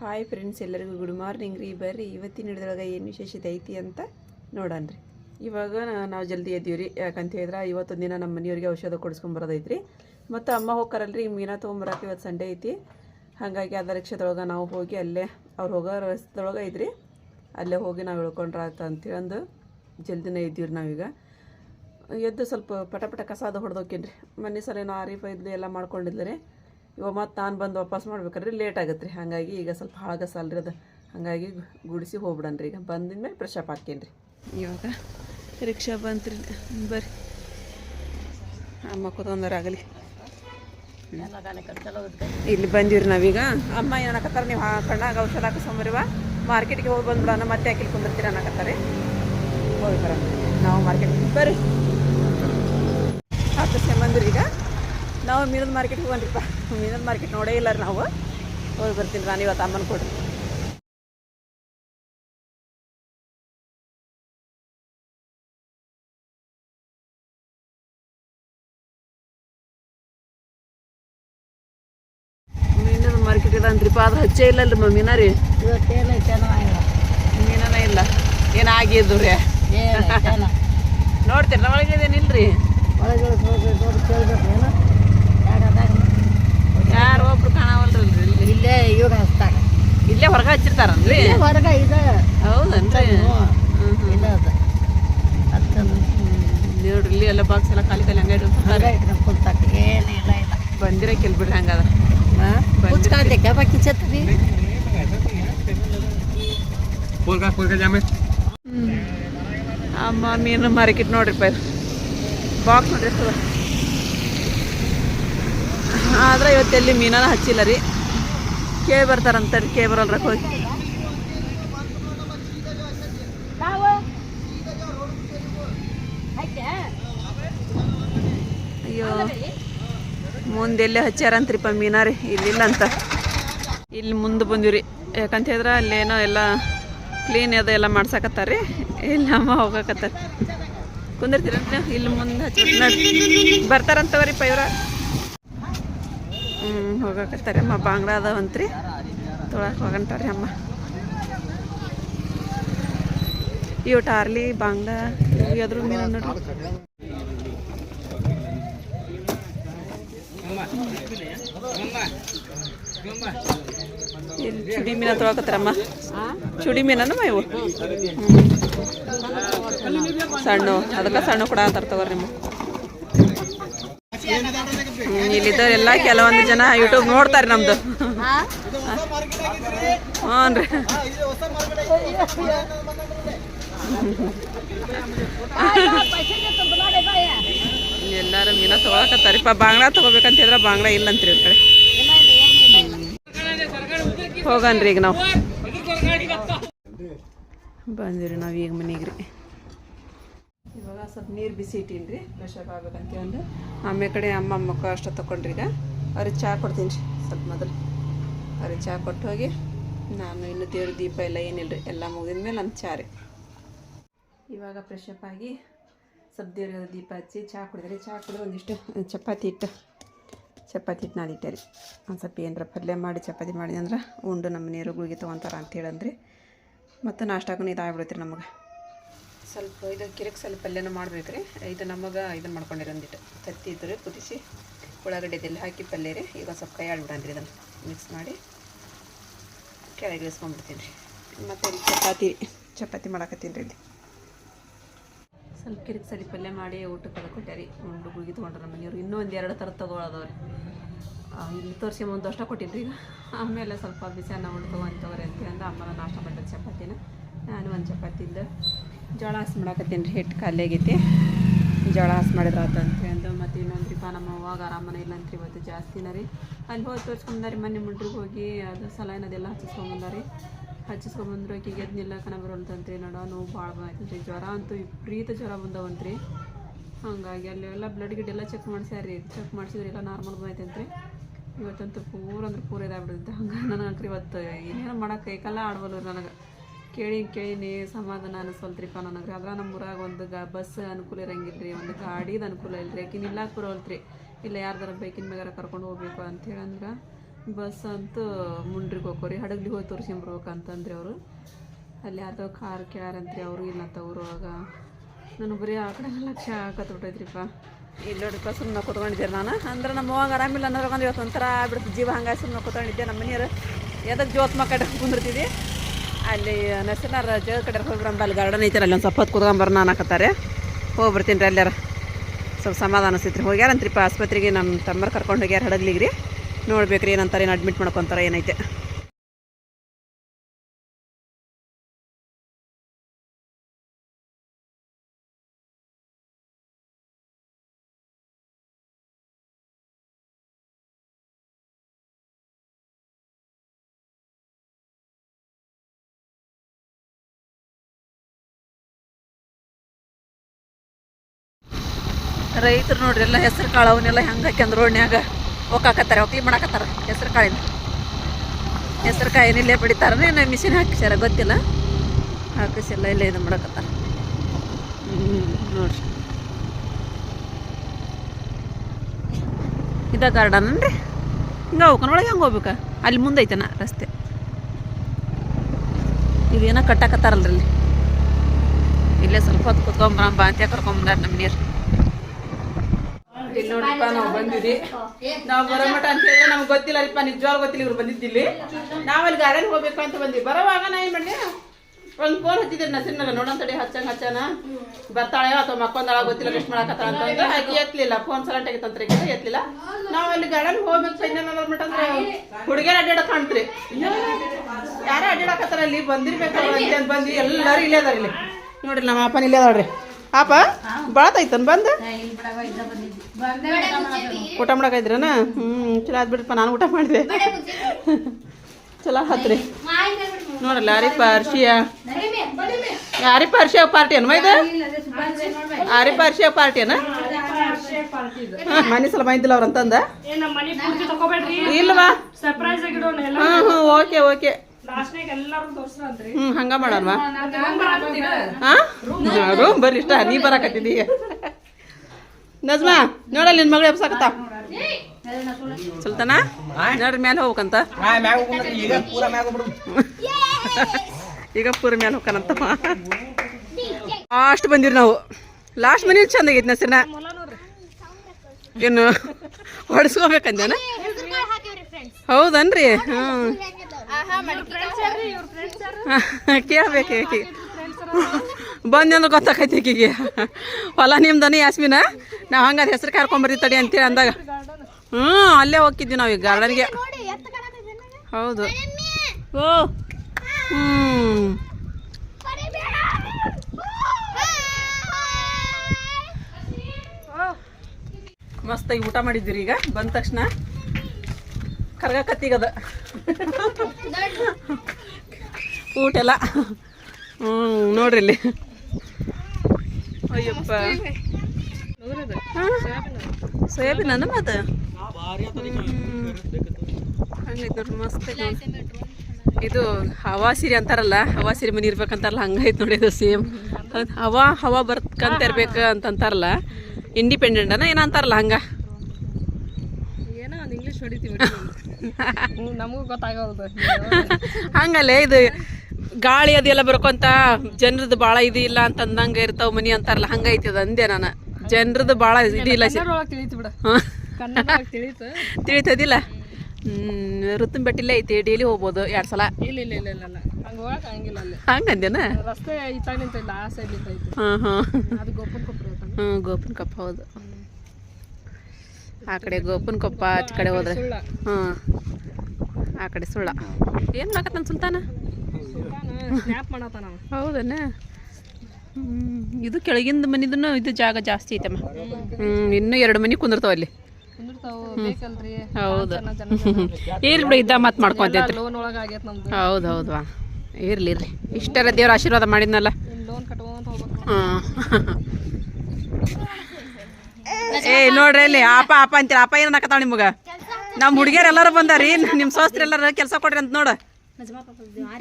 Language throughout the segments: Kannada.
ಹಾಯ್ ಫ್ರೆಂಡ್ಸ್ ಎಲ್ಲರಿಗೂ ಗುಡ್ ಮಾರ್ನಿಂಗ್ ರೀ. ಬರ್ರಿ, ಇವತ್ತಿನ ಹಿಡಿದೊಳಗೆ ಏನು ವಿಶೇಷತೆ ಐತಿ ಅಂತ ನೋಡನ್ರಿ ಇವಾಗ ನಾವು ಜಲ್ದಿ ಎದ್ದೀವಿ ರೀ. ಯಾಕಂತ ಹೇಳಿದ್ರೆ, ಇವತ್ತೊಂದು ದಿನ ನಮ್ಮ ಮನೆಯವ್ರಿಗೆ ಔಷಧ ಕೊಡಿಸ್ಕೊಂಬರೋದೈತ್ರಿ ಮತ್ತು ಅಮ್ಮ ಹೋಗ್ತಾರಲ್ರಿ, ಮೀನಾ ತೊಗೊಂಬರಕ್ಕೆ ಇವತ್ತು ಸಂಡೇ ಐತಿ. ಹಾಗಾಗಿ ಅದ ರಿಕ್ಷಾದೊಳಗೆ ನಾವು ಹೋಗಿ ಅಲ್ಲೇ, ಅವ್ರು ಹೋಗೋ ರಸ್ತೆದೊಳಗೆ ಐತ್ರಿ. ಅಲ್ಲೇ ಹೋಗಿ ನಾವು ಇಳ್ಕೊಂಡ್ರೆ ಆಯ್ತು ಅಂತೇಳಿ ಅಂದು ಜಲ್ದಿನೇ ಇದ್ದೀವಿ ನಾವೀಗ. ಎದ್ದು ಸ್ವಲ್ಪ ಪಟ ಪಟ ಕಸ ಅದು ಹೊಡೆದೋಕೇನ್ರಿ. ಮನೆ ಸಲ ಏನೋ ಆರಿ ಇದ್ದು ಎಲ್ಲ ಮಾಡ್ಕೊಂಡಿದ್ದರೆ ಇವಾಗ ಮತ್ತೆ ನಾನು ಬಂದು ವಾಪಸ್ ಮಾಡ್ಬೇಕಾದ್ರೆ ಲೇಟ್ ಆಗುತ್ತೆ ರೀ ಹಾಗಾಗಿ ಈಗ ಸ್ವಲ್ಪ ಹಾಳಗಸ ಅಲ್ರಿ ಅದು. ಹಾಗಾಗಿ ಗುಡಿಸಿ ಹೋಗ್ಬಿಡನ್ರಿ. ಈಗ ಬಂದಿದ ಮೇಲೆ ಅಪ್ ಹಾಕೇನ್ರಿ ಇವಾಗ ರಿಕ್ಷಾ ಬಂತ್ರಿ. ಬರ್ರಿ. ಅಮ್ಮ ಕೂತ್ಕೊಂಡಾರ ಆಗಲಿ. ಇಲ್ಲಿ ಬಂದಿವ್ರಿ ನಾವೀಗ. ಅಮ್ಮ ಏನಕತ್ತಾರ ನೀವು? ಕಣ್ಣಾಗ ಔಷಧ ಹಾಕಿಸ್ಕೊಂಬರಿವ ಮಾರ್ಕೆಟ್ಗೆ ಹೋಗಿ ಬಂದ್ಬಿಡೋಣ. ಮತ್ತೆ ಹಾಕಿಲ್ ಕುಂದಿರ್ತೀರ ಅನ್ನಕತ್ತಾರೆ. ಹೋಗಿ ಬರೋಣ ನಾವು ಮಾರ್ಕೆಟ್ ಬರ್ರಿ ಹತ್ತು ಬಂದ್ರಿ ಈಗ ನಾವು ಮೀನದ ಮಾರ್ಕೆಟ್ಗೆ ಹೋಗ್ರಿಪ್ಪ ಮೀನದ ಮಾರ್ಕೆಟ್ ನೋಡೇ ಇಲ್ಲ ರೀ ನಾವು. ಹೋಗಿ ಬರ್ತೀನಿ ನಾನು ಇವತ್ತು ಅಮ್ಮನ ಕೊಡ್ರಿ ಮೀನದ ಮಾರ್ಕೆಟ್ ಇದೆ ಅಂದ್ರಿಪ್ಪ ಆದ್ರೆ ಹಚ್ಚೇ ಇಲ್ಲ ಅಲ್ರಿ ಮೀನ ರೀ? ಮೀನನ ಇಲ್ಲ ಏನಾಗಿದ್ದು ರೀ ನೋಡ್ತೀರ ಒಳಗಿದೇನಿಲ್ರಿ ಒಳಗೆ ಹೋಗಿ ನೋಡಿ ಕೇಳ್ಬೇಕು ಏನು ಯಾಕಂದಾಗ ಯಾರು ಒಬ್ರು ಕಾಣವಲ್ರಿ ಇಲ್ಲಿ? ಇಲ್ಲೇ ಇವಾಗ ಹಚ್ತಾರ. ಇಲ್ಲೇ ಹೊರಗೆ ಹಚ್ಚಿರ್ತಾರನ್ರಿ? ಹೊರಗೆ ಇದೆ. ಹೌದನ್ರಿ? ಇಲ್ಲ ಅದ. ನೋಡ್ರಿ ಇಲ್ಲಿ ಎಲ್ಲ ಬಾಕ್ಸ್ ಎಲ್ಲ ಖಾಲಿ ಖಾಲಿ ಹಂಗೆ ಇಟ್ಕೊಂಡು ಕುಲ್ತಾಕ ಏನು ಇಲ್ಲ ಇಲ್ಲ ಬಂದಿರ ಕೆಲ್ಬಿಡ್ರಿ ಹಂಗಾದ. ಅಮ್ಮ ಮೀನು ಮಾರ್ಕೆಟ್ ನೋಡ್ರಿ ಪೈ ಬಾಕ್ಸ್ ನೋಡ್ರಿ ಎಷ್ಟು ಆದ್ರೆ ಇವತ್ತೆಲ್ಲಿ ಮೀನಾನ ಹಚ್ಚಿಲ್ಲ ರೀ. ಕೇಳಿ ಬರ್ತಾರಂತ ರೀ, ಕೇಳಿ ಬರಲ್ರಕ್ಕೆ ಹೋಗಿ. ಅಯ್ಯೋ, ಮುಂದೆ ಎಲ್ಲಿ ಹಚ್ಚಾರಂತ್ರಿಪ್ಪ ಮೀನಾ ರೀ ಇಲ್ಲಿಲ್ಲ ಅಂತ ಇಲ್ಲಿ ಮುಂದೆ ಬಂದಿವ್ರಿ ಯಾಕಂತ ಹೇಳಿದ್ರೆ ಅಲ್ಲೇನೋ ಎಲ್ಲ ಕ್ಲೀನ್ ಅದ ಎಲ್ಲ ಮಾಡ್ಸಕತ್ತಾರ ರೀ. ಇಲ್ಲಿ ಅಮ್ಮ ಹೋಗಕತ್ತಾರ. ಕುಂದಿರ್ತೀರ ಇಲ್ಲಿ ಮುಂದೆ ಹಚ್ಚ ಬರ್ತಾರಂತವ್ರಿಪ್ಪ ಹ್ಞೂ ಹೋಗಕತ್ತಾರೆ. ಅಮ್ಮ ಬಾಂಗ್ಡ ಅದಾವಂತ್ರಿ. ತೊಳಕ್ಕೆ ಹೋಗಂಟಾರ್ರಿ ಅಮ್ಮ. ಇವು ಟಾರ್ಲಿ ಬಾಂಗ್ಡ ಎದ್ರು ಮೀನು ನೋಡ್ರಿ? ಇಲ್ಲಿ ಚುಡಿ ಮೀನ ತೊಳಕತ್ತಾರಮ್ಮ. ಚುಡಿ ಮೀನಮ್ಮ ಇವು? ಸಣ್ಣ ಅದಕ್ಕೆ ಸಣ್ಣ ಕೂಡ ತಗೋರಿ ನಿಮ್ಮ ಹ್ಮ್, ಇಲ್ಲಿದ್ದವ್ರು ಎಲ್ಲ ಕೆಲವೊಂದು ಜನ ಯೂಟ್ಯೂಬ್ ನೋಡ್ತಾರೆ ನಮ್ದು. ಹ್ಞೂ ರೀ. ಎಲ್ಲಾರು ಮೀನ ತೊಗೊಳಕತ್ತಾರಿಪ್ಪ ಬಾಂಗ್ಲಾ ತಗೋಬೇಕಂತ ಹೇಳಿದ್ರೆ ಬಾಂಗ್ಲಾ ಇಲ್ಲಂತ್ರಿ ಇವ್ರ ಕಡೆ. ಹೋಗನ್ರಿ ಈಗ ನಾವು. ಬಂದಿರಿ ನಾವು ಈಗ ರೀ ಸ್ವಲ್ಪ ನೀರು ಬಿಸಿ ಇಟ್ಟೀನಿ ಫ್ರೆಶ್ ಅಪ್ ಆಗ್ಬೇಕಂತ ಒಂದು ಆಮೇಲೆ ಕಡೆ ಅಮ್ಮ ಮಕ್ಕ ಅಷ್ಟು ತೊಗೊಂಡ್ರಿ ಈಗ ಅವ್ರಿಗೆ ಚಹಾ ಕೊಡ್ತೀನಿ ರೀ, ಸ್ವಲ್ಪ ಮೊದಲು. ಅವ್ರಿಗೆ ಚಹಾ ಕೊಟ್ಟು ಹೋಗಿ, ನಾನು ಇನ್ನು ದೇವ್ರ ದೀಪ ಎಲ್ಲ ಏನಿಲ್ಲ ರೀ ಎಲ್ಲ ಮುಗಿದ ಮೇಲೆ ನನ್ನ ಚಹಾ ರೀ. ಇವಾಗ ಫ್ರೆಶ್ ಅಪ್ ಆಗಿ ಸ್ವಲ್ಪ ದೇವ್ರ ದೀಪ ಹಚ್ಚಿ ಚಹಾ ಕುಡಿದ್ರಿ ಚಹಾ ಕುಡಿದ್ರೆ ಒಂದಿಷ್ಟು ಚಪಾತಿ ಹಿಟ್ಟು ಚಪಾತಿ ಹಿಟ್ಟು ಇಟ್ಟೆ ರೀ. ಒಂದು ಸ್ವಲ್ಪ ಏನರ ಪಲ್ಯ ಮಾಡಿ, ಚಪಾತಿ ಮಾಡಿದೆ ಅಂದ್ರೆ ಉಂಡು ನಮ್ಮ ನೀರು ಗುಳಿಗೆ ಅಂತ ಹೇಳಂದ್ರಿ. ಮತ್ತು ನಾಷ್ಟಾಗೂ ರೀ ನಮಗೆ. ಸ್ವಲ್ಪ ಇದು ಕಿರಕ್ ಸ್ವಲ್ಪ ಪಲ್ಯನೂ ಮಾಡ್ಬೇಕು ರೀ. ಇದು ನಮಗೆ ಇದನ್ನು ಮಾಡ್ಕೊಂಡಿರಿ ಒಂದಿಟ್ಟು ತತ್ತಿ ಇದ್ರೆ ರೀ ಕುದಿಸಿ ಉಳ್ಳಾಗಡ್ಡೆ ಇದೆಲ್ಲ ಹಾಕಿ ಪಲ್ಯ ರೀ. ಈಗ ಸ್ವಲ್ಪ ಕೈ ಆಡ್ಬಿಡನ್ರಿ ಇದನ್ನು. ಮಿಕ್ಸ್ ಮಾಡಿ ಕೆಳಗೆ ಇಳಿಸ್ಕೊಂಡ್ಬಿಡ್ತೀನಿ ರೀ. ಮತ್ತು ಚಪಾತಿ ಚಪಾತಿ ಮಾಡಾಕತ್ತೀನಿ ರೀ ಇಲ್ಲಿ. ಸ್ವಲ್ಪ ಕಿರಿಕ್ ಸರಿ ಪಲ್ಯ ಮಾಡಿ ಊಟಕ್ಕೆ ಕೊಟ್ಟೆ ರೀ. ಉಂಡು ಗುಗಿ ತೊಗೊಂಡ್ರೆ ನಮ್ಮ ಮನೆಯವ್ರು. ಇನ್ನೂ ಒಂದು ಎರಡು ಥರ ತಗೊಳ್ಳೋದವ್ರಿ ಇಲ್ಲಿ ತೋರಿಸಿ ಒಂದು ಅಷ್ಟ ಕೊಟ್ಟಿದ್ರಿ ಈಗ. ಆಮೇಲೆ ಸ್ವಲ್ಪ ಬಿಸಿ ಅನ್ನ ಉಂಡು ತೊಗೊಂಡು ತಗೋರಿ ಅಂತ ಅಮ್ಮನ ನಾಷ್ಟ ಮಾಡಿದ ಚಪಾತಿನ. ನಾನು ಒಂದು ಚಪಾತಿಯಿಂದ ಜೋಳ ಹಸ್ ಮಾಡಾಕತ್ತೀನಿ ರೀ ಹಿಟ್ಟು ಖಾಲಿ ಆಗೈತಿ. ಜೋಳ ಹಸ್ ಮಾಡಿದ್ರೆ ಆತ ಅಂತ ಅಂದು ಮತ್ತು ಇನ್ನೊಂದು ರೀಪ ನಮ್ಮ ಅವಾಗ ಆರಾಮನೆ ಇಲ್ಲ ಅಂತ ಇವತ್ತು ಜಾಸ್ತಿನ ರೀ. ಅಲ್ಲಿ ಹೋಗಿ ತೋರಿಸ್ಕೊಂಬಂದಾರಿ ಮನೆ ಮುಂಡ್ರಿಗೆ ಹೋಗಿ, ಅದು ಸಲ ಅದೆಲ್ಲ ಹಚ್ಚಿಸ್ಕೊಂಬಂದಾರಿ. ಹಚ್ಚಿಸ್ಕೊಂಬಂದ್ರು ಆಕಿಗೆ ಎದ್ದು ನಿಲ್ಲಕನ ಬರೋಲ್ತಂತ್ರಿ ನೋಡೋ ನೋವು ಭಾಳ ಬಂದೈತಿ ಜ್ವರ ಅಂತೂ ವಿಪರೀತ ಜ್ವರ ಬಂದವಂತ್ರಿ. ಹಾಗಾಗಿ ಅಲ್ಲಿ ಎಲ್ಲ ಬ್ಲಡ್ ಗಿಡ್ ಎಲ್ಲ ಚೆಕ್ ಮಾಡ್ಸ್ಯಾರಿ ಚೆಕ್ ಮಾಡಿಸಿದ್ರೆ ಎಲ್ಲ ನಾರ್ಮಲ್ ಬಂದೈತಂತ್ರಿ. ಇವತ್ತಂತೂ ಪೂರ ಅಂದ್ರೆ ಪೂರ ಇದಾಗ್ಬಿಡುತ್ತೆ. ಹಂಗೆ ನನಗೆ ಇವತ್ತು ಏನೇನು ಮಾಡೋಕೆ ಕೈಕಲ್ಲ ಆಡ್ಬೋದು ನನಗೆ. ಕೇಳಿ ಕೇಳಿನಿ ಸಮಾಧಾನ ಅನಿಸಲ್ತ್ರಿಪ್ಪ ನನಗೆ ಆದ್ರೆ ನಮ್ಮೂರಾಗ ಒಂದು ಗ, ಬಸ್ ಅನುಕೂಲ ಇರಂಗಿಲ್ಲ ಒಂದು ಗಾಡಿದು ಅನುಕೂಲ ಇಲ್ಲ ರೀ ಆಕಿನ ಇಲ್ಲಾಕ ಇಲ್ಲ ಯಾರ್ದಾರ ಬೈಕಿನ ಮ್ಯಾಗಾರ ಕರ್ಕೊಂಡು ಹೋಗ್ಬೇಕು ಅಂತ ಹೇಳಂದ್ರೆ ಬಸ್ ಅಂತೂ ಮುಂಡ್ರಿಗೆ ಹೋಗೋರಿ ಹಡಗ್ಲಿ ಹೋಗಿ ತೋರಿಸ್ಕೊಂಬರ್ಬೇಕಂತಂದ್ರಿ ಅವರು. ಅಲ್ಲಿ ಯಾರ್ದೋ ಕಾರ್ ಕೇಳಾರಂತ್ರಿ, ಅವರು ಇಲ್ಲ ಅಂತ ನನಗೆ ನಾನು ಬರೀ ಆ ಕಡೆ ಲಕ್ಷ ಕತ್ಬಿಟ್ಟೈತ್ರಿಪ್ಪ ಇಲ್ಲಿ ನೋಡಿಪ್ಪ ಸುಮ್ಮನೆ ಕೂತ್ಕೊಂಡಿದ್ದೆ ನಾನು. ಅಂದ್ರೆ ನಮ್ಮ ಅವಾಗ ಆರಾಮಿಲ್ಲ ಅನ್ನೋದ್ರಾಗ ಇವತ್ತು ಒಂಥರ ಬಿಡ್ತು ಜೀವ ಹಂಗಾಗಿ ಸುಮ್ಮನೆ ಕೂತ್ಕೊಂಡಿದ್ದೆ ನಮ್ಮ ಮನೆಯವರು. ಎದಕ್ಕೆ ಜೋತ್ ಕಡೆ ಕುಂದಿರ್ತಿದ್ವಿ ಅಲ್ಲಿ ನರ್ಸನಾರ ಜಗ ಕಡೆ ಹೋಗ್ಬಿಡಂಬ ಅಲ್ಲಿ ಗಾರ್ಡನ್ ಐತಾರೆ ಅಲ್ಲಿ ಒಂದು ಸ್ವಲ್ಪ ಹೊತ್ತು ಕುತ್ಕೊಂಬರ ನಾನು ಹಾಕತ್ತಾರೆ ಹೋಗ್ಬರ್ತೀನಿ ರೀ ಅಲ್ಲಾರ. ಸ್ವಲ್ಪ ಸಮಾಧಾನ ಸಿತ್ರಿ ಹೋಗ್ಯಾರ ಅಂತ್ರಿಪ್ಪ ಆಸ್ಪತ್ರೆಗೆ ನಮ್ಮ ತಮ್ಮರು ಕರ್ಕೊಂಡು ಹೋಗ್ಯಾರ ಹಡಗ್ಲಿಗೆ ರೀ ನೋಡ್ಬೇಕು ರೀ ಏನಂತಾರೆ, ಏನು ಅಡ್ಮಿಟ್ ಮಾಡ್ಕೊತಾರೆ, ಏನೈತೆ. ರೈತರು ನೋಡ್ರಿ, ಎಲ್ಲ ಹೆಸರು ಕಾಳು ಅವನ್ನೆಲ್ಲ ಹೆಂಗೆ ಹಾಕ್ಯಂದ್ರೆ ರೋಡ್ನ್ಯಾಗ ಒಕ್ಕಾಕತ್ತಾರೆ ಒಕ್ಲಿ ಮಾಡಾಕತ್ತಾರ? ಹೆಸರು ಕಾಳಿನ. ಹೆಸರು ಕಾಯಿ ಏನಿಲ್ಲ ಬಡಿತಾರ ಏನು ಮಿಷಿನ್ ಹಾಕಿಸ್ಯಾರ ಗೊತ್ತಿಲ್ಲ. ಹಾಕಿಸಿಲ್ಲ ಇಲ್ಲೇ ಇದು ಮಾಡಕತ್ತಾರ. ಹ್ಞೂ ನೋಡ್ರಿ. ಇದ ಗಾರ್ಡನ್ ರೀ ಹಿಂಗೆ ಹೋಗ್ಕೊಂಡೊಳಗೆ ಹೆಂಗೆ ಹೋಗ್ಬೇಕಾ? ಅಲ್ಲಿ ಮುಂದೆ ಐತೆನ ರಸ್ತೆ. ಇದೇನೋ ಕಟ್ಟಾಕತ್ತಾರಲ್ರಿ ಇಲ್ಲಿ ಇಲ್ಲೇ ಸ್ವಲ್ಪ ಹೊತ್ತು ಕುತ್ಕೊಂಬರಂಬ ಅಂತ ಕರ್ಕೊಂಬಂದಾರ ನಮ್ಮ ನೀರು. ಇಲ್ಲಿ ನೋಡಪ್ಪ ನಾವು ಬಂದಿವಿ ನಾವು ಬರೋ ಮಠ ಅಂತ ಹೇಳಿದ್ರೆ ನಮ್ಗೆ ಗೊತ್ತಿಲ್ಲ ಅಲ್ಪ ನಿಜವಾಗ್ಲೂ ಗೊತ್ತಿಲ್ಲ ಇವ್ರು ಬಂದಿದ್ದಿಲ್ಲಿ ನಾವಲ್ಲಿ ಗಾರ್ಡನ್ ಹೋಗ್ಬೇಕು ಅಂತ ಬಂದ್ವಿ. ಬರೋವಾಗ ನಾ ಏನ್ ಮಾಡಿ ಒಂದು ಫೋನ್ ಹಚ್ಚಿದ್ರಿ ನಸೀರ್ನಾಗ ನೋಡೋಣ ತಡಿ ಹಚ್ಚಂಗ್ ಹಚ್ಚನ. ಬರ್ತಾಳೆ ಅಥವಾ ಮಕ್ಕೊಂದಾಳ ಗೊತ್ತಿಲ್ಲ ರೆಸ್ಟ್ ಮಾಡಕತ್ತ ಅಂತಂದ್ರೆ ಆಕೆ ಎತ್ತಲಿಲ್ಲ ಫೋನ್ ಸಲಂಟ್ ಆಗಿತ್ತಂತ್ರಿ ಎತ್ತಲಿಲ್ಲ ನಾವು ಅಲ್ಲಿ ಗಾರ್ಡನ್ ಹೋಗ್ಬೇಕು ಮಠ ಅಂದ್ರೆ ಹುಡುಗಿಯರ್ ಅಡ್ಡಾಡ ಕಾಣ್ತ್ರಿ. ಯಾರೇ ಅಡ್ಡಾಡಕತ್ತಾರ ಅಲ್ಲಿ ಬಂದಿರ್ಬೇಕಲ್ಲ ಅಂತ ಬಂದು ಎಲ್ಲರೂ ಇಲ್ಲೇ ಅದಾರ ಇಲ್ಲಿ. ನೋಡ್ರಿ ನಮ್ಮ ಅಪ್ಪನ ಇಲ್ಲೇ ಅದಾಳ್ರಿ. ಅಪ್ಪ ಬಳತೈತನ್ ಬಂದು? ಊಟ ಮಾಡಕೈದ್ರನ ಹ್ಮ್ ಚಲೋ ಆದ್ ಬಿಡ್ರಪ್ಪ ನಾನು ಊಟ ಮಾಡಿದೆ. ಚಲೋ ಹತ್ರಿ ನೋಡಲ್ಲ ಆರಿಪ ಅರ್ಶಿಯ ಆರಿಪ ಅರ್ಶಿಯ ಪಾರ್ಟಿ ಏನು ಮೈದ ಆರಿಪ ಅರ್ಶಿಯ ಪಾರ್ಟಿ ಅನ ಮನೆ ಸಲ ಮೈದಿಲ್ಲ ಅವ್ರ ಅಂತಂದ? ಇಲ್ವಾ? Surprise hmm hmm okay okay. ಹ್ಮ್ ಹಂಗ ಮಾಡಲ್ವಾ? ಹಾ? ರೂಮ್ ಬರ್ರಿ ಇಷ್ಟ ನೀ ಬರಾಕತ್ತಿದ್ದೀ ನಜ್ಮಾ ನೋಡಲ್ಲ ನಿನ್ ಮಗಳು ಎಬ್ಸಾಕತ್ತ? ಸುಲ್ತಾನ? ನೋಡ್ರಿ ಮ್ಯಾಲ ಹೋಗ್ಬೇಕಂತ. ಈಗ ಪೂರ ಮ್ಯಾಲ ಹೋಗ್ಬಿಡು. ಈಗ ಪೂರ ಮೇಲೆ ಹೋಗ್ಕನಂತ. ಅಷ್ಟು ಬಂದಿರಿ ನಾವು. ಲಾಸ್ಟ್ ಮನೆ ಚಂದ ಆಗೈತಿ ನಸಿನ ಏನು ಹೊಡ್ಸ್ಕೋಬೇಕಂದೇನ ಹೌದನ್ರಿ? ಹ್ಮ್. ಕೇಳ್ಬೇಕು ಆಕಿ ಬಂದೆ ಗೊತ್ತಾಕೈತಿ ಈಕಿಗೆ. ಹೊಲ ನಿಮ್ದನ ಯಾಸ್ಮಿನ? ನಾವು ಹಂಗಾದ್ರೆ ಹೆಸರು ಕರ್ಕೊಂಬರ್ರಿ ತಡಿ ಅಂತೇಳಿ ಅಂದಾಗ. ಹ್ಞೂ ಅಲ್ಲೇ ಹೋಗಿದ್ವಿ ನಾವು ಈಗ ಗಾರ್ಡನ್ಗೆ. ಹೌದು. ಓ ಹ್ಞೂ ಮಸ್ತಾಗಿ ಊಟ ಮಾಡಿದ್ದೀರಿ ಈಗ, ಬಂದ ತಕ್ಷಣ. ಕರ್ಗಕತ್ತೀಗದ ಊಟ ಎಲ್ಲ ಹ್ಞೂ ನೋಡ್ರಿ ಇಲ್ಲಿ ಅಯ್ಯಪ್ಪ ಸೋಯಾಬೀನ್ ಅನ್ನ ಮತ್ತೆ ಹಂಗೈತೆ ಮಸ್ತ್. ಇದು ಹವಾ ಸಿರಿ ಅಂತಾರಲ್ಲ ಹವಾ ಸಿರಿ ಮನಿ ಇರ್ಬೇಕಂತಾರಲ್ಲ ಹಂಗೈತೆ ನೋಡಿ ಇದು ಸೇಮ್. ಹವಾ ಹವಾ ಬರ್ಕಂತ ಇರ್ಬೇಕು ಅಂತ ಅಂತಾರಲ್ಲ ಇಂಡಿಪೆಂಡೆಂಟ್ ಅನ್ನ ಏನಂತಾರಲ್ಲ ಹಂಗ. ಏನೋ ಒಂದು ಇಂಗ್ಲೀಷ್ ಹೊಡಿತೀವಿ ನಮಗೂ ಗೊತ್ತಾಗೋದು. ಹಂಗಲ್ಲೇ ಇದು ಗಾಳಿ ಅದೆಲ್ಲ ಬರ್ಕೊಂತ ಜನರದ್ದು ಭಾಳ ಇದು ಇಲ್ಲ ಅಂತ ಅಂದಂಗ ಇರ್ತಾವ ಮನಿ ಅಂತಾರಲ್ಲ ಹಂಗೈತಿ ಅದು ಅಂದೆ ನಾನು. ಜನರದ್ದು ಭಾಳ ಇದು ಇಲ್ಲ ಸಿ- ತಿಳಿತು ಬಿಡ. ಹಾಂ. ಕನ್ನಡ ತಿಳಿತು. ತಿಳಿತದಿಲ್ಲ. ಹ್ಞೂ ಋತುನ್ ಬೆಟ್ಟಿಲ್ಲ ಐತಿ ಡೈಲಿ ಹೋಗ್ಬೋದು ಎರಡು ಸಲ. ಇಲ್ಲ ಇಲ್ಲ ಇಲ್ಲ ಇಲ್ಲ ಇಲ್ಲ. ಹಂಗೆ ಹೋಗಕ್ಕೆ ಹಂಗಿಲ್ಲ ಅಲ್ಲಿ. ಹಂಗಂದೇನ? ಹಾಂ ಹಾಂ. ಅದು ಗೋಪನ್ ಕಪ್ಪ ಐತಂಗ ಹ್ಞೂ ಗೋಪನ್ ಕೊಪ್ಪ ಹೌದು. ಆ ಕಡೆ ಗೋಪನ್ ಕೊಪ್ಪ ಆಚೆ ಕಡೆ ಹೋದ್ರೆ. ಹ್ಮ್ ಆ ಕಡೆ ಸುಳ್ಳ. ಏನು ಮಾಡಕತ್ತಾನ ಸುಲ್ತಾನ? ಸ್ನ್ಯಾಪ್ ಮಾಡತ್ತಾನ ಅವ. ಹೌದನ? ಹ್ಮ್. ಇದು ಕೆಳಗಿಂದ ಮನಿದನ್ನು ಇದು ಜಾಗ ಜಾಸ್ತಿ ಐತಮ್ಮ. ಹ್ಮ್ ಇನ್ನೂ ಎರಡು ಮನಿ ಕುಂದಿರ್ತಾವ ಅಲ್ಲಿ. ಹೌದು. ಇರ್ಲಿ ಬಿಡು ಇದ್ದ ಮತ್ ಆಗ್ಯತ್ ಹೌದು ಹೌದು ಹೌದವಾ ಇರ್ಲಿ ಇರ್ಲಿ. ಇಷ್ಟೆಲ್ಲ ದೇವ್ರ ಆಶೀರ್ವಾದ ಮಾಡಿದ್ನಲ್ಲ. ಹೋಗ್ಬೇಕು. ಏ ನೋಡ್ರಿ ಅಲ್ಲಿ ಆಪ ಆಪ ಅಂತೀರ. ಆಪ ಏನ್ ಹಾಕತಾವ ನಿಮಗ? ನಮ್ಮ ಹುಡುಗಿಯರ್ ಎಲ್ಲಾರು ಬಂದಾರಿ ನಿಮ್ಮ ಸೋಸ್ತ್ರಿ ಎಲ್ಲಾರು ಕೆಲಸ ಕೊಡ್ರಿ ಅಂತ ನೋಡ.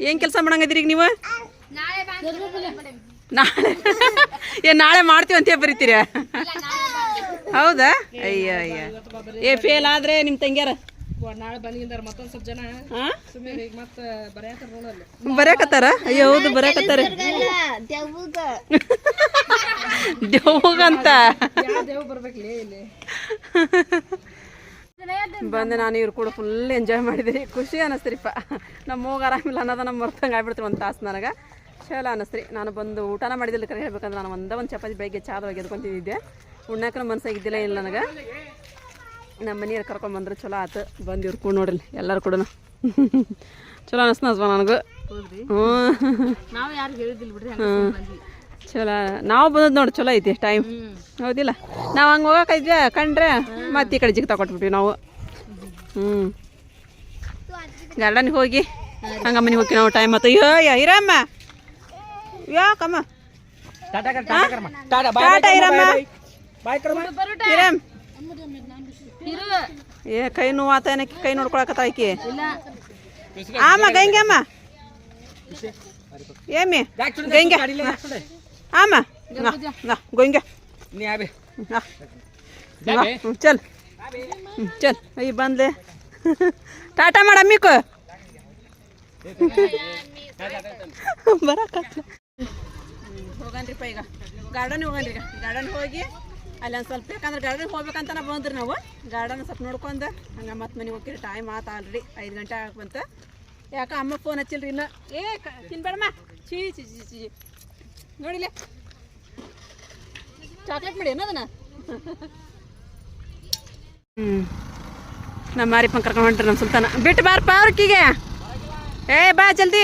ಏನ್ ಕೆಲಸ ಮಾಡಂಗದಿರಿ ಈಗ ನೀವು? ನಾಳೆ ಏ ನಾಳೆ ಮಾಡ್ತೀವಿ ಅಂತ ಬರೀತೀರ? ಹೌದಾ? ಅಯ್ಯ ಅಯ್ಯ. ಏ ಫೇಲ್ ಆದ್ರೆ ನಿಮ್ಮ ತಂಗ್ಯಾರ? ಬರ್ಯಾಕತ್ತಾರ ಅಯ್ಯ ಹೌದು ಬರಕತ್ತಾರ ದೇವ್ಗಂತ ಬಂದು ನಾನು ಇವ್ರು ಕೂಡ ಫುಲ್ ಎಂಜಾಯ್ ಮಾಡಿದ್ರಿ ಖುಷಿ ಅನ್ನಿಸ್ತ್ರಿಪ್ಪ ನಮ್ಮ ಹೋಗಿ ಆರಾಮಿಲ್ಲ ಅನ್ನೋದು ನಮ್ಮ ಮರ್ತಂಗೆ ಆಗ್ಬಿಡ್ತೀರಿ ಒಂದು ತಾಸು ನನಗೆ. ಚಲೋ ಅನ್ನಿಸ್ತ್ರಿ ನಾನು ಬಂದು ಊಟನ ಮಾಡಿದಿಲ್ಲ ಕರೆ ಹೇಳ್ಬೇಕಂದ್ರೆ ನಾನು ಒಂದೇ ಒಂದು ಚಪಾತಿ ಬೆಳಗ್ಗೆ ಚಾದವಾಗಿ ಎದ್ಕೊಂತಿದ್ದೆ. ಉಣ್ಣಾಕನ ಮನಸ್ಸಾಗಿದ್ದಿಲ್ಲ ಇಲ್ಲ ನನಗೆ. ನಮ್ಮ ಮನೆಯವ್ರು ಕರ್ಕೊಂಬಂದ್ರೆ ಚಲೋ ಆತು. ಬಂದು ಇವ್ರು ಕೂಡ ನೋಡ್ರಿ ಎಲ್ಲರೂ ಕೂಡ ಚಲೋ ಅನಿಸ್ನಸ್ವ ನನಗೆ. ಹ್ಞೂ ನಾವು ಯಾರು ಹೇಳಿದಿಲ್ಲ ಬಿಡ್ರಿ ಹ್ಞೂ ಚಲೋ. ನಾವು ಬಂದದ್ದು ನೋಡಿ ಚಲೋ ಐತಿ ಟೈಮ್ ಹೌದಿಲ್ಲ? ನಾವು ಹಂಗೆ ಹೋಗಕ್ಕೆ ಕಂಡ್ರೆ ಮತ್ತೆ ಈ ಕಡೆ ಜಿಗ್ ತಗೊಟ್ಬಿಟ್ವಿ ನಾವು. ಹ್ಞೂ ಗಾರ್ಡನ್ಗೆ ಹೋಗಿ ಹಂಗ ಮನೆಗೆ ಹೋಗಿ ನಾವು ಟೈಮ್ ಆಯ್ತು ಅಯ್ಯೋ ಯಾ ಇರಮ್ಮ ಯಾಕಮ್ಮ ಟಾಟಾ ಕರ್ ಟಾಟಾ ಕರ್ಮ. ಟಾಟಾ ಬಾಯ್ ಟಾಟಾ ಇರಮ್ಮ ಇರಮ್ ಏ ಕೈ ನೋವು ಆತ ಏನಕ್ಕೆ? ಕೈ ನೋಡ್ಕೊಳಕತ್ತ ಆಕಿ. ಆಮ ಗಂಗೆ ಅಮ್ಮ. ಏಮಿ ಗಂಗೆ. ಆಮ ಗೊಂಗೆ ನೀ ಆಬೆ हाँ, हाँ, चल हम्म, चल अई ಬಂದ್ಲೆ ಟಾಟಾ ಮಾಡ ಅಮ್ಮಿಕು ಬರಕತ್ಲ ಹೋಗನ್ರಿಪ್ಪ ಈಗ ಗಾರ್ಡನ್ ಹೋಗನ್ರಿ ಈಗ ಗಾರ್ಡನ್ ಹೋಗಿ ಅಲ್ಲಿ ಒಂದು ಸ್ವಲ್ಪ ಯಾಕಂದ್ರೆ ಗಾರ್ಡನ್ ಹೋಗ್ಬೇಕಂತ ಬಂದ್ರಿ ನಾವು ಗಾರ್ಡನ್ ಸ್ವಲ್ಪ ನೋಡ್ಕೊಂಡು ಹಂಗೆ ಮತ್ತೆ ಮನೆಗೆ ಹೋಗ್ತೀರಿ ಟೈಮ್ ಆತ ಆಲ್ರೆಡಿ ಐದು ಗಂಟೆ ಆಗ್ಬಂತ ಯಾಕೆ ಅಮ್ಮ ಫೋನ್ ಹಚ್ಚಿಲ್ರಿ ಇನ್ನು ಏ ಕ- ತಿನ್ಬೇಡಮ್ಮ ಚೀ ಚಿ ಚಿ ಚಿ ನೋಡಿಲೆ ಚಾಕ್ಲೇಟ್ ಮಾಡಿ ಏನದನ್ನ? ಹ್ಞೂ ನಮ್ಮ ಮಾರಿಪ್ಪ ಕರ್ಕೊಂಡು ಹೊಂಟ್ರಿ ನಮ್ಮ ಸುಲ್ತಾನ. ಬಿಟ್ಟು ಬಾರ ಪಾರ್ಕಿಗೆ ಏ ಬಾ ಜಲ್ದಿ.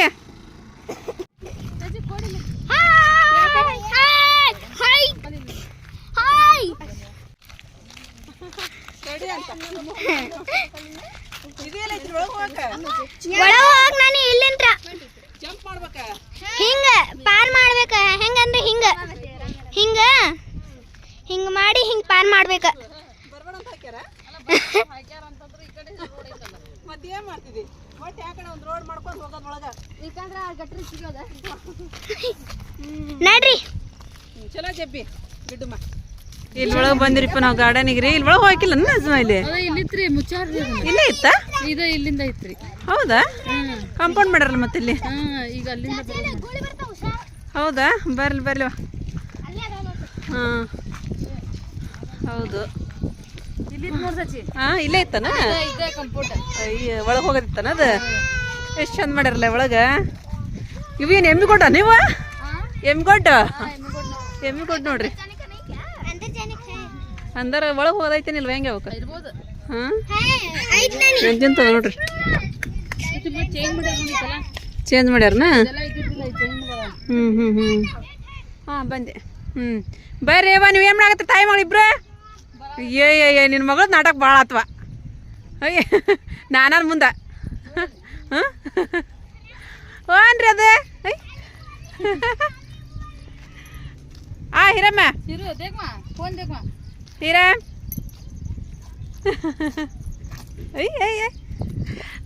ಒಳಗ್ ನಾನು ಇಲ್ಲಿಂತ್ರ ಜಂಪ್ ಮಾಡ್ಬೇಕ ಹಿಂಗ ಪಾರ್ ಮಾಡ್ಬೇಕ ಹೆಂಗಂದ್ರೆ ಹಿಂಗ ಹಿಂಗ ಹಿಂಗ ಮಾಡಿ ಹಿಂಗ್ ಪಾರ್ ಮಾಡ್ಬೇಕ ಬರ್ಬೇಡ ಅಂತ ಹಾಕ್ಯಾರ ಮತ್ತೆ ಏನ್ ಮಾಡ್ತಿದ್ದಿ ಒಟ್ಟು ಯಾಕಡೆ ಒಂದು ರೋಡ್ ಮಾಡ್ಕೊಂಡು ಹೋಗೋದ್ ಒಳಗ? ನಡ್ರಿ. ಚಲೋ ಜಬ್ಬಿ. ಗಿಡ್ಡುಮ್ಮ ಇಲ್ಲಿ ಒಳಗೆ ಬಂದಿರಿಪ್ಪ ನಾವು ಗಾರ್ಡನಿಗೆ ರೀ. ಇಲ್ಲಿ ಒಳಗೆ ಹೋಗಿಲ್ಲ ನನ್ನ ಇಲ್ಲಿ? ಅದ ಇಲ್ಲಿತ್ರಿ ಮುಚ್ಚಾರ. ಇಲ್ಲೇ ಇತ್ತಾ? ಇದ ಇಲ್ಲಿಂದ ಐತ್ರಿ. ಹೌದಾ? ಕಾಂಪೌಂಡ್ ಮಾಡ್ಯಾರಲ್ಲ ಮತ್ತೆ ಇಲ್ಲಿ? ಹಾ ಈಗ ಅಲ್ಲಿಂದ. ಹೌದಾ? ಬರ್ಲಿ ಬರ್ಲಿ. ಹಾಂ ಹೌದು. ಹಾ ಇಲ್ಲೇ ಇತ್ತನ? ಒಳಗೆ ಹೋಗೋದಿತ್ತನ ಅದು? ಎಷ್ಟು ಚಂದ ಮಾಡ್ಯಾರಲ್ಲ ಒಳಗೆ? ಇವೇನು ಎಮ್ಮಿಗೊಡ್ಡ ನೀವ? ನೀವು ಎಮ್ಮಿ ಕೊಟ್ಟ ಎಮ್ಮಿ ಕೊಟ್ಟು ನೋಡ್ರಿ. ಅಂದ್ರೆ ಒಳಗೆ ಹೋದೈತೇನಿಲ್ವ ಹೆಂಗೆ ಅವಕ್ಕೆ? ಹಾಂ ಎಂಜಿನ್ ತಗೋ ನೋಡ್ರಿ? ಚೇಂಜ್ ಮಾಡ್ಯಾರ ಚೇಂಜ್ ಮಾಡ್ಯಾರನ? ಹ್ಞೂ ಹ್ಞೂ ಹ್ಞೂ ಹಾಂ ಬಂದೆ. ಹ್ಞೂ ಬರ್ರಿ ಬಾ ನೀವು ಏನು ಮಾಡಾಕತ್ತೀರಿ ತಾಯಿ ಮಗಳಿಬ್ರು ಏ ಏ ಏ ನಿನ್ನ ಮಗಳು ನಾಟಕ ಭಾಳ ಆತ್ವ. ಅಯ್ಯ ನಾನಾರ ಮುಂದೆ. ಹಾಂ? ಓನ್ರಿ ಅದು. ಆ ಹಿರಮ್ಮ. ಹಿರಮ್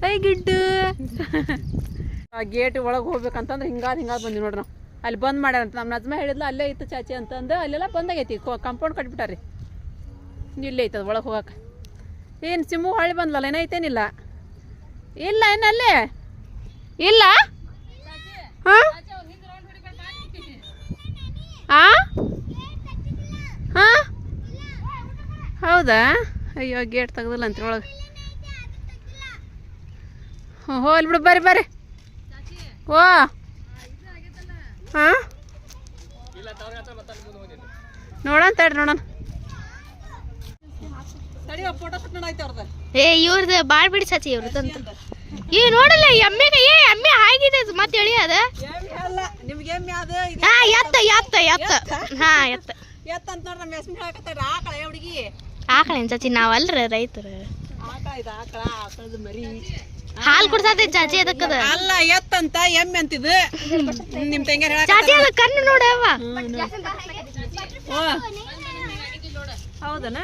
ಐ ಗಿಡ್ಡು. ಆ ಗೇಟ್ ಒಳಗೆ ಹೋಗ್ಬೇಕಂತಂದ್ರೆ ಹಿಂಗಾದ ಹಿಂಗಾದ ಬಂದಿವಿ ನೋಡ್ರಿ ನಾವು. ಅಲ್ಲಿ ಬಂದ್ ಮಾಡ್ಯಾರಂತ. ನಮ್ಮ ನಜ್ಮ ಹೇಳಿದ್ಲು ಅಲ್ಲೇ ಇತ್ತು ಚಾಚಿ ಅಂತಂದು ಅಲ್ಲೆಲ್ಲ ಬಂದಾಗೈತಿ. ಕಂಪೌಂಡ್ ಕಟ್ಬಿಟ್ಟಾರಿ ಇಲ್ಲೇ ಐತದ, ಒಳಗೆ ಹೋಗಕ್ಕೆ ಏನು ಸಿಮ್ಮು ಹೊಳ್ಳಿ ಬಂದ್ಲಲ್ಲ ಏನೈತೇನಿಲ್ಲ ಇಲ್ಲ ಏನಲ್ಲೇ ಇಲ್ಲ? ಹಾಂ? ಆ? ಹಾಂ? ಹೌದಾ? ಅಯ್ಯೋ, ಗೇಟ್ ತೆಗ್ದಿಲ್ಲ ಅಂತ ಒಳಗೆ. ಹ್ಞೂ ಹೋಲ್ ಬಿಡು, ಬರ್ರಿ ಬರ್ರಿ. ಓ ಹಾಂ? ನೋಡೋಣ ತಡ್ರಿ, ನೋಡೋಣ. ಏ ಇವ್ರದ್ದು ಬಾಳ್ ಬಿಡಿ ಸಚಿ ಇವ್ರದಂತ ಏ ನೋಡಲ್ಲ ಎಮ್ಮೆಗ ಏ ಎಮ್ಮೆ ಆಗಿದೆ ಮತ್ತೆ ಹೇಳಿ ಅದ. ಹಾ ಎತ್ತ ಎತ್ತ ಎತ್ತ. ಹಾ ಎತ್ತ. ಎತ್ತ ಅಂತ ನಮ್ಮ ಹೆಸರು ಆಕಳ ಏನ್ ಹುಡುಗಿ. ಆಕಳೇನ್ ಚಾಚಿ ನಾವಲ್ರ ರೈತರು. ಹಾಲ್ ಕುಡ್ಸಾತೆ ಚಾಚಿ ಅದಕ್ಕದ? ಅಲ್ಲ ಎತ್ತಂತ ಎಮ್ಮೆ ಅಂತಿದ್ ನಿಮ್ ತಂಗ್ಯಾರ ಚಾಚಿ ಅದ ಕಣ್ಣು ನೋಡವ್ವ ಓ ಹೌದನಾ?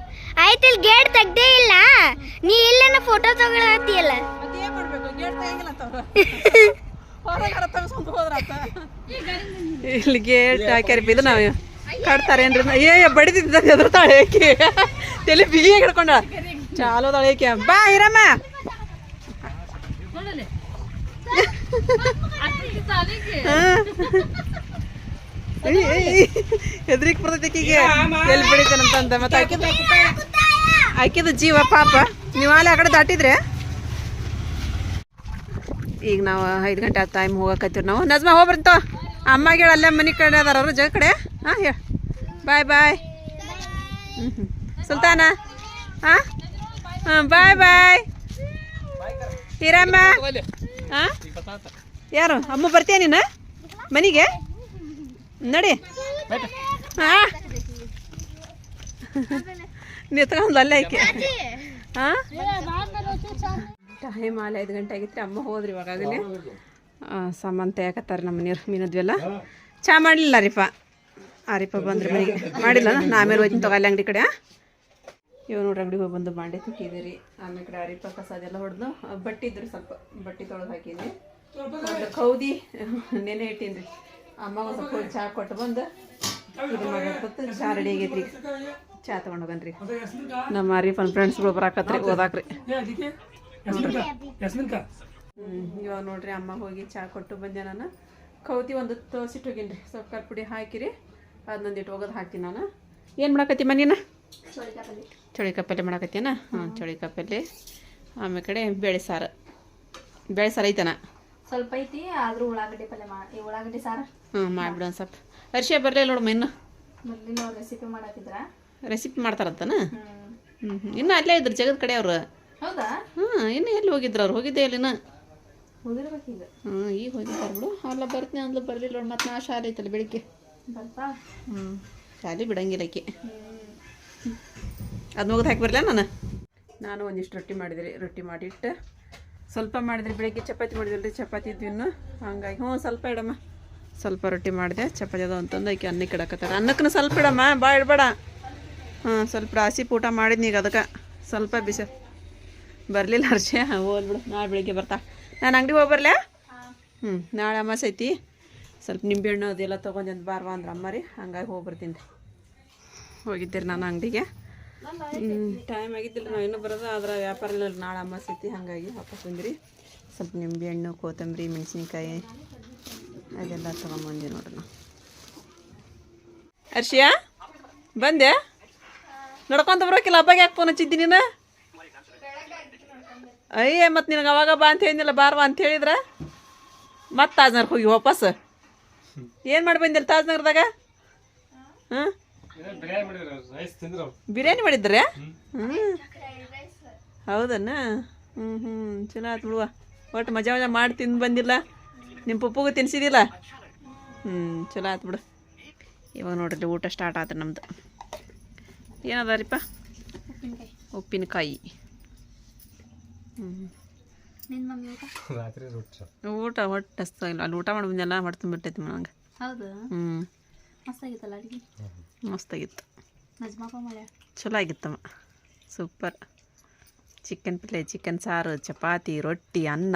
ಆಯ್ತು ಇಲ್ಲಿ ಗೇಟ್ ತೆಗ್ದೇ ಇಲ್ಲ. ನೀ ಇಲ್ಲೇನ ಫೋಟೋ ಮಾಡಬೇಕು? ಗೇಟ್ ತೆಗಿಲ್ಲ ಹೊರಗಾರ ತೆಗೆಸ್ಕೊಂಡು ಹೋದ್ರಾತ ಇಲ್ಲಿ ಗೇಟ್ ಹಾಕ್ಯಾರ ನಾವು ಕಟ್ತಾರೇನ್ರಿ ಏ ಬಡಿದಿದ್ದ ಎದುರ್ತಾಳೆ ಆಕಿ ತಲೆ ಬಿಗಿ ಹಿಡ್ಕೊಂಡ. ಚಾಲೋದಾಳೆ ಆಕಿ ಬಾ ಇರಮ್ಮ ಹೆದ್ರಿಕ್ ಬರ್ತೈತಿ ಆಕಿಗೆ ಎಲ್ಲಿ ಬೆಳಿತಾನಂತಂದ ಮತ್ತೆ ಆಕಿದ ಆಕಿದ ಜೀವ ಪಾಪ. ನೀವು ಅಲ್ಲಿ ಆ ಕಡೆ ದಾಟಿದ್ರೆ? ಈಗ ನಾವು ಐದು ಗಂಟೆ ಆ ಟೈಮ್ ಹೋಗಕತ್ತೀವಿ ನಾವು. ನಜ್ಮಾ ಹೋಗ್ಬರ್ತ ಅಮ್ಮಗೆ ಹೇಳ ಅಲ್ಲೇ ಮನೆ ಕಡೆ ಅದಾರ ಅವ್ರು. ಜಗ ಕಡೆ. ಹಾಂ ಹೇಳ. ಬಾಯ್ ಬಾಯ್. ಹ್ಞೂ ಹ್ಞೂ ಸುಲ್ತಾನ? ಹಾಂ? ಹಾಂ ಬಾಯ್ ಬಾಯ್. ಹಿರಮ್ಮ ಹಾಂ? ಯಾರು? ಅಮ್ಮ ಬರ್ತೀಯ ನೀನು? ಮನೆಗೆ? ನಡಿ. ಹಾಂ ನಿತ್ಕೊಂಡು ಅಲ್ಲೇ ಐಕೆ. ಹಾಂ ಟೈಮ್ ಆಲೆ ಐದು ಗಂಟೆ ಆಗಿತ್ತು. ಅಮ್ಮ ಹೋದ್ರಿ ಇವಾಗಲೇ ಸಾಮಾನು ತೆಗಕತ್ತಾರೆ ನಮ್ಮ ನೀರು ಮೀನದ್ವೆಲ್ಲ? ಚಾ ಮಾಡಲಿಲ್ಲ ರೀಪ ಆರಿಪ ಬಂದ್ರಿ ಮನೆಗೆ. ಮಾಡಿಲ್ಲ ನಾ ಆಮೇಲೆ ಹೋಯ್ತೀನಿ ತಗೋ ಅಲ್ಲಿ ಅಂಗಡಿ ಕಡೆ ಇವ್ ನೋಡ್ರಿ ಅಂಗಡಿಗೆ ಹೋಗಿ ಬಂದು ಬಾಂಡೆ ತುಕ್ಕಿದಿರಿ. ಆಮೇಲೆ ಕಡೆ ಅರಿಪ ಕಸ ಅದೆಲ್ಲ ಹೊಡೆದು ಬಟ್ಟೆ ಇದ್ರಿ ಸ್ವಲ್ಪ. ಬಟ್ಟೆ ತೊಳೆದು ಹಾಕಿದ್ದೀನಿ ಕೌದಿ ನೆನೆ ಇಟ್ಟೀನಿ ಅಮ್ಮ ಒಂದು ಸ್ವಲ್ಪ ಹೋಗಿ ಚಾ ಕೊಟ್ಟು ಬಂದು. ಇದು ಮಾಡಕ್ಕೆ ಚಾ ರೆಡಿ ಆಗೈತ್ರಿ. ಚಹಾ ತೊಗೊಂಡು ಹೋಗನ್ರಿ. ನಮ್ಮ ಅರಿಫನ್ ಫ್ರೆಂಡ್ಸ್ಗಳು ಬರಾಕತ್ರಿ ಓದಾಕ್ರಿ. ಹ್ಮ್, ಇವಾಗ ನೋಡ್ರಿ ಅಮ್ಮ ಹೋಗಿ ಚಹಾ ಕೊಟ್ಟು ಬಂದೆ ನಾನು. ಕೌತಿ ಒಂದು ತೋಸಿಟ್ಟು ಹೋಗಿನ್ರಿ. ಸ್ವಲ್ಪ ಖಾರ ಪುಡಿ ಹಾಕಿರಿ. ಅದನ್ನೊಂದು ಇಟ್ಟು ಹೋಗೋದು ಹಾಕ್ತೀನಿ ನಾನು. ಏನು ಮಾಡಾಕತ್ತಿ ಮನೇನ ಚಳಿ ಕಪ್ಪಲ್ಲಿ ಮಾಡಾಕತ್ತೀನ ಹಾಂ ಚಳಿ ಕಪ್ಪಲ್ಲಿ. ಆಮೇಲೆ ಕಡೆ ಬೇಳೆ ಸಾರು. ಬೇಳೆ ಸಾರು ಐತನ ಸ್ವಲ್ಪ ಐತಿ ಆದರೂ ಉಳ್ಳಾಗಡ್ಡಿ ಪಲ್ಯ ಮಾಡಿ ಉಳ್ಳಾಗಡ್ಡಿ ಸಾರ. ಹ್ಞೂ ಮಾಡಿಬಿಡು ಒಂದು ಸ್ವಲ್ಪ. ಅರ್ಶಿಯ ಬರಲಿಲ್ಲ ನೋಡಮ್ಮ ಇನ್ನು ಮೊದಲಿನ ರೆಸಿಪಿ ಮಾಡತ್ತಿದ್ರ ರೆಸಿಪಿ ಮಾಡ್ತಾರಂತನ? ಹ್ಞೂ ಇನ್ನೂ ಅಲ್ಲೇ ಇದ್ರು ಜಗದ ಕಡೆ ಅವರು. ಹೌದಾ? ಹ್ಞೂ ಇನ್ನೂ ಎಲ್ಲಿ ಹೋಗಿದ್ರು ಅವ್ರು? ಹೋಗಿದ್ದೆ ಅಲ್ಲಿನ ಹೋಗಿರ್ಬೇಕೀಗ ಈಗ. ಹೋಗಿದ್ದಾರೆ ಬಿಡು. ಅಲ್ಲ ಬರ್ತೀನಿ ಅಂದ್ಲು ಬರಲಿಲ್ಲ ನೋಡಿ. ಮತ್ತೆ ನಾ ಶಾಲೆ ಐತಲ್ಲ ಬೆಳಿಗ್ಗೆ. ಬರ್ತಾ? ಹ್ಞೂ ಶಾಲೆ ಬಿಡಂಗಿಲ್ಲ ಆಕೆ. ಅದು ಮುಗಿದು ಹಾಕಿ ಬರಲ ನಾನು? ನಾನು ಒಂದಿಷ್ಟು ರೊಟ್ಟಿ ಮಾಡಿದ್ರಿ. ರೊಟ್ಟಿ ಮಾಡಿಟ್ಟು ಸ್ವಲ್ಪ ಮಾಡಿದ್ರಿ. ಬೆಳಿಗ್ಗೆ ಚಪಾತಿ ಮಾಡಿದ್ರಿ ಚಪಾತಿ ಇದ್ವಿ ಇನ್ನು ಹಂಗಾಗಿ ಹ್ಞೂ ಸ್ವಲ್ಪ ಇಡಮ್ಮ. ಸ್ವಲ್ಪ ರೊಟ್ಟಿ ಮಾಡಿದೆ. ಚಪಾತಿ ಅದು ಅಂತಂದು ಆಕೆ ಅನ್ನಕ್ಕೆ ಇಡಕತ್ತಾರ ಅನ್ನಕ್ಕೂ ಸ್ವಲ್ಪ ಇಡಮ್ಮ ಭಾಳ ಇಡಬೇಡ. ಹಾಂ ಸ್ವಲ್ಪ ರಾಸಿ ಊಟ ಮಾಡಿದ್ನಿ ಈಗ ಅದಕ್ಕೆ ಸ್ವಲ್ಪ ಬಿಸಿ. ಬರಲಿಲ್ಲ ಹರ್ಷ. ಹೋಗ್ಬಿಡು ನಾಳೆ ಬೆಳಿಗ್ಗೆ ಬರ್ತಾ. ನಾನು ಅಂಗಡಿ ಹೋಗಿ ಬರಲೇ? ಹ್ಞೂ ನಾಳೆ ಅಮಾಸೆ ಐತಿ. ಸ್ವಲ್ಪ ನಿಂಬೆಹಣ್ಣು ಅದೆಲ್ಲ ತೊಗೊಂಡು ಬಾರ್ವಾ ಅಂದ್ರೆ ಅಮ್ಮ ರೀ. ಹಂಗಾಗಿ ಹೋಗಿ ಬರ್ತೀನಿ. ಹೋಗಿದ್ದೀರಿ ನಾನು ಅಂಗಡಿಗೆ. ಟೈಮ್ ಆಗಿದ್ದಿಲ್ಲ, ನಾವು ಇನ್ನೂ ಬರೋದು, ಆದ್ರೆ ವ್ಯಾಪಾರ ನಾಳೆ ಅಮಾಸೆ ಐತಿ, ಹಾಗಾಗಿ ವಾಪಸ್ ಬಂದಿರಿ ಸ್ವಲ್ಪ ನಿಂಬೆಹಣ್ಣು, ಕೊತ್ತಂಬರಿ, ಮೆಣಸಿನ್ಕಾಯಿ. ಅದೆಲ್ಲ ತೊಗೊಂಬಂದಿ ನೋಡ್ರಿ ನಾವು ಬಂದೆ? ನಡ್ಕೊಂತ ಬರೋಕಿಲ್ಲ ಹಬ್ಬಗೆ ಯಾಕೆ ಫೋನ್ ಹಚ್ಚಿದ್ದಿ ನೀನು? ಅಯ್ಯ, ಮತ್ತು ನಿನಗೆ ಅವಾಗ ಬಾ ಅಂತ ಹೇಳಿದ್ನಿಲ್ಲ, ಬಾರ್ವಾ ಅಂತ ಹೇಳಿದ್ರೆ? ಮತ್ತೆ ತಾಜ್ನಗರ್ಗೆ ಹೋಗಿ ವಾಪಸ್? ಏನು ಮಾಡಿ ಬಂದಿಲ್ಲ ತಾಜ್ನಗರದಾಗ? ಹಾಂ? ಬಿರಿಯಾನಿ ಮಾಡಿದ್ರೆ? ಹ್ಞೂ ಹೌದನ್ನ ಹ್ಞೂ ಹ್ಞೂ ಚಲೋ ಆಯ್ತು ಬಿಡುವ. ಒಟ್ಟು ಮಜಾ ಮಜಾ ಮಾಡಿ ತಿಂದು ಬಂದಿಲ್ಲ. ನಿಮ್ಮ ಪಪ್ಪಗೂ ತಿನ್ಸಿದಿಲ್ಲ? ಹ್ಞೂ ಚಲೋ ಆಯ್ತು ಬಿಡು. ಇವಾಗ ನೋಡ್ರಿ ಊಟ ಸ್ಟಾರ್ಟ್ ಆಯ್ತು ನಮ್ದು. ಏನದ ರೀಪ ಉಪ್ಪಿನಕಾಯಿ. ಹ್ಞೂ ಊಟ? ಊಟ. ಹೊಟ್ಟೆ ಹಸ್ತಾಗಿಲ್ಲ ಅಲ್ಲಿ ಊಟ ಮಾಡಿ ಬಂದೆಲ್ಲ ಹೊಟ್ಟೆ ತುಂಬಿಟ್ಟೈತಿ ನಂಗೆ ಹ್ಞೂ ಮಸ್ತಾಗಿತ್ತಲ್ಲ ಅಡಿಗೆ? ಮಸ್ತಾಗಿತ್ತು. ಚಲೋ ಆಗಿತ್ತಮ್ಮ ಸೂಪರ್. ಚಿಕನ್ ಪಲ್ಯ ಚಿಕನ್ ಸಾರು ಚಪಾತಿ ರೊಟ್ಟಿ ಅನ್ನ.